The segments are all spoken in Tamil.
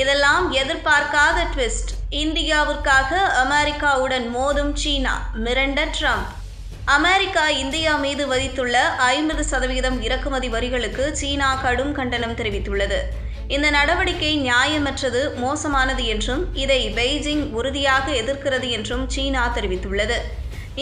இதெல்லாம் எதிர்பார்க்காத ட்விஸ்ட் இந்தியாவிற்காக அமெரிக்காவுடன் மோதும் சீனா மிரண்ட ட்ரம்ப். அமெரிக்கா இந்தியா மீது விதித்துள்ள ஐம்பது சதவீதம் இறக்குமதி வரிகளுக்கு சீனா கடும் கண்டனம் தெரிவித்துள்ளது. இந்த நடவடிக்கை நியாயமற்றது மோசமானது என்றும் இதை பெய்ஜிங் உறுதியாக எதிர்க்கிறது என்றும் சீனா தெரிவித்துள்ளது.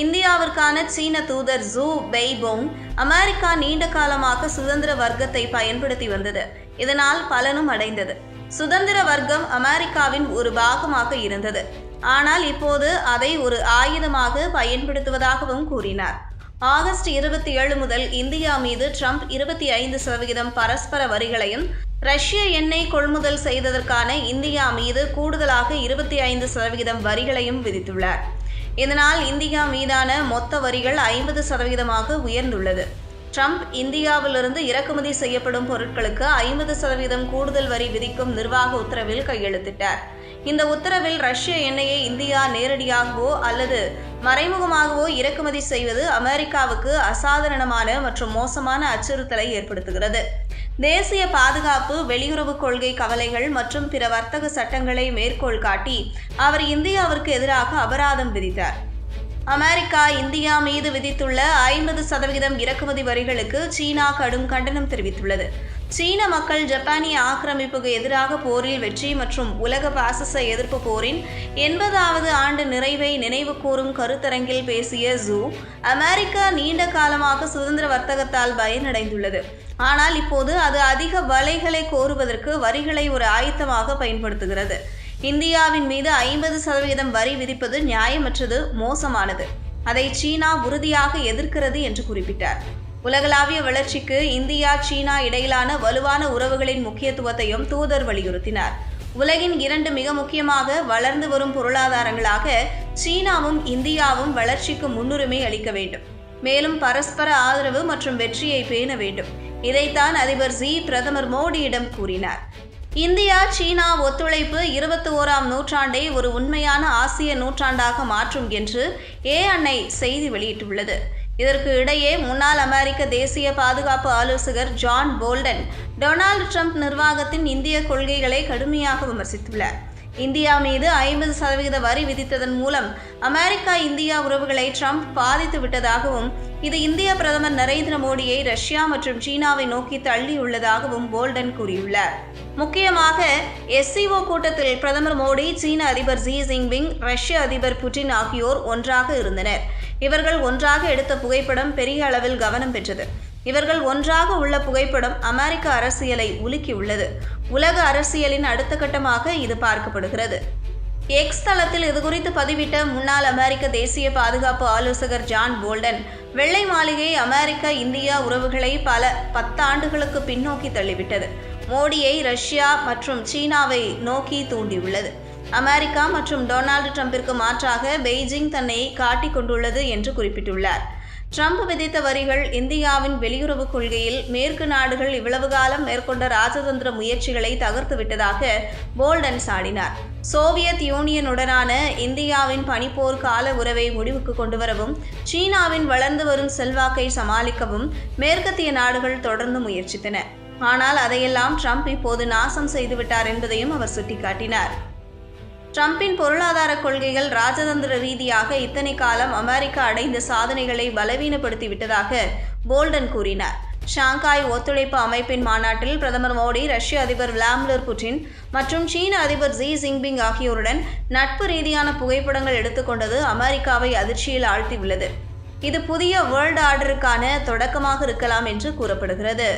இந்தியாவிற்கான சீன தூதர் ஜூ பெய்போங் அமெரிக்கா நீண்ட காலமாக சுதந்திர வர்க்கத்தை பயன்படுத்தி வந்தது. இதனால் பலனும் அடைந்தது. சுதந்திர வர்க்கம் அமெரிக்காவின் ஒரு பாகமாக இருந்தது. ஆனால் இப்போது அதை ஒரு ஆயுதமாக பயன்படுத்துவதாகவும் கூறினார். ஆகஸ்ட் இருபத்தி ஏழு முதல் இந்தியா மீது ட்ரம்ப் இருபத்தி ஐந்து சதவிகிதம் பரஸ்பர வரிகளையும் ரஷ்ய எண்ணெய் கொள்முதல் செய்ததற்கான இந்தியா மீது கூடுதலாக இருபத்தி ஐந்து சதவிகிதம் வரிகளையும் விதித்துள்ளார். இதனால் இந்தியா மீதான மொத்த வரிகள் ஐம்பது சதவீதமாக உயர்ந்துள்ளது. ட்ரம்ப் இந்தியாவிலிருந்து இறக்குமதி செய்யப்படும் பொருட்களுக்கு ஐம்பது சதவீதம் கூடுதல் வரி விதிக்கும் நிர்வாக உத்தரவில் கையெழுத்திட்டார். இந்த உத்தரவில் ரஷ்ய எண்ணெயை இந்தியா நேரடியாகவோ அல்லது மறைமுகமாகவோ இறக்குமதி செய்வது அமெரிக்காவுக்கு அசாதாரணமான மற்றும் மோசமான அச்சுறுத்தலை ஏற்படுத்துகிறது. தேசிய பாதுகாப்பு வெளியுறவு கொள்கை கவலைகள் மற்றும் பிற வர்த்தக சட்டங்களை மேற்கோள் காட்டி அவர் இந்தியாவிற்கு எதிராக அபராதம் விதித்தார். அமெரிக்கா இந்தியா மீது விதித்துள்ள ஐம்பது சதவிகிதம் இறக்குமதி வரிகளுக்கு சீனா கடும் கண்டனம் தெரிவித்துள்ளது. சீன மக்கள் ஜப்பானிய ஆக்கிரமிப்புக்கு எதிராக போரில் வெற்றி மற்றும் உலக பாசிச எதிர்ப்பு போரின் எண்பதாவது ஆண்டு நிறைவை நினைவு கூறும் கருத்தரங்கில் பேசிய ஜூ அமெரிக்கா நீண்ட காலமாக சுதந்திர வர்த்தகத்தால் பயனடைந்துள்ளது. ஆனால் இப்போது அது அதிக வலைகளை கோருவதற்கு வரிகளை ஒரு ஆயத்தமாக பயன்படுத்துகிறது. இந்தியாவின் மீது ஐம்பது சதவீதம் வரி விதிப்பது நியாயமற்றது மோசமானது. அதை சீனா உறுதியாக எதிர்க்கிறது என்று குறிப்பிட்டார். உலகளாவிய வளர்ச்சிக்கு இந்தியா சீனா இடையிலான வலுவான உறவுகளின் முக்கியத்துவத்தையும் தூதர் வலியுறுத்தினார். உலகின் இரண்டு மிக முக்கியமாக வளர்ந்து வரும் பொருளாதாரங்களாக சீனாவும் இந்தியாவும் வளர்ச்சிக்கு முன்னுரிமை அளிக்க வேண்டும். மேலும் பரஸ்பர ஆதரவு மற்றும் வெற்றியை பேண வேண்டும். இதைத்தான் அதிபர் ஜி பிரதமர் மோடியிடம் கூறினார். இந்தியா சீனா ஒத்துழைப்பு இருபத்தி ஓராம் நூற்றாண்டை ஒரு உண்மையான ஆசிய நூற்றாண்டாக மாற்றும் என்று ஏஎன்ஐ செய்தி வெளியிட்டுள்ளது. இதற்கு இடையே முன்னாள் அமெரிக்க தேசிய பாதுகாப்பு ஆலோசகர் ஜான் போல்டன் டொனால்டு ட்ரம்ப் நிர்வாகத்தின் இந்திய கொள்கைகளை கடுமையாக விமர்சித்துள்ளார். இந்தியா மீது ஐம்பது சதவீத வரி விதித்ததன் மூலம் அமெரிக்கா இந்தியா உறவுகளை ட்ரம்ப் பாதித்து விட்டதாகவும் இது இந்திய பிரதமர் நரேந்திர மோடியை ரஷ்யா மற்றும் சீனாவை நோக்கி தள்ளியுள்ளதாகவும் போல்டன் கூறியுள்ளார். முக்கியமாக எஸ்சிஓ கூட்டத்தில் பிரதமர் மோடி சீன அதிபர் ஜி ஜின்பிங் ரஷ்ய அதிபர் புட்டின் ஆகியோர் ஒன்றாக இருந்தனர். இவர்கள் ஒன்றாக எடுத்த புகைப்படம் பெரிய அளவில் கவனம் பெற்றது. இவர்கள் ஒன்றாக உள்ள புகைப்படம் அமெரிக்க அரசியலை உலுக்கியுள்ளது. உலக அரசியலின் அடுத்த கட்டமாக இது பார்க்கப்படுகிறது. எக்ஸ் தளத்தில் இதுகுறித்து பதிவிட்ட முன்னாள் அமெரிக்க தேசிய பாதுகாப்பு ஆலோசகர் ஜான் போல்டன் வெள்ளை மாளிகை அமெரிக்க இந்தியா உறவுகளை பல பத்தாண்டுகளுக்கு பின்னோக்கி தள்ளிவிட்டது. மோடியை ரஷ்யா மற்றும் சீனாவை நோக்கி தூண்டியுள்ளது. அமெரிக்கா மற்றும் டொனால்டு ட்ரம்பிற்கு மாற்றாக பெய்ஜிங் தன்னை காட்டிக் கொண்டுள்ளது என்று குறிப்பிட்டுள்ளார். ட்ரம்ப் விதித்த வரிகள் இந்தியாவின் வெளியுறவு கொள்கையில் மேற்கு நாடுகள் இவ்வளவு காலம் மேற்கொண்ட ராஜதந்திர முயற்சிகளை தகர்த்து விட்டதாக போல்டன் சாடினார். சோவியத் யூனியனுடனான இந்தியாவின் பனிப்போர் கால உறவை முடிவுக்கு கொண்டுவரவும் சீனாவின் வளர்ந்து வரும் செல்வாக்கை சமாளிக்கவும் மேற்கத்திய நாடுகள் தொடர்ந்து முயற்சித்தன. ஆனால் அதையெல்லாம் ட்ரம்ப் இப்போது நாசம் செய்துவிட்டார் என்பதையும் அவர் சுட்டிக்காட்டினார். ட்ரம்பின் பொருளாதார கொள்கைகள் ராஜதந்திர ரீதியாக இத்தனை காலம் அமெரிக்கா அடைந்த சாதனைகளை பலவீனப்படுத்தி விட்டதாக போல்டன் கூறினார். ஷாங்காய் ஒத்துழைப்பு அமைப்பின் மாநாட்டில் பிரதமர் மோடி ரஷ்ய அதிபர் விளாடிமிர் புட்டின் மற்றும் சீன அதிபர் ஜி ஜின்பிங் ஆகியோருடன் நட்பு ரீதியான புகைப்படங்கள் எடுத்துக்கொண்டது அமெரிக்காவை அதிர்ச்சியில் ஆழ்த்தியுள்ளது. இது புதிய வேர்ல்டு ஆர்டருக்கான தொடக்கமாக இருக்கலாம் என்று கூறப்படுகிறது.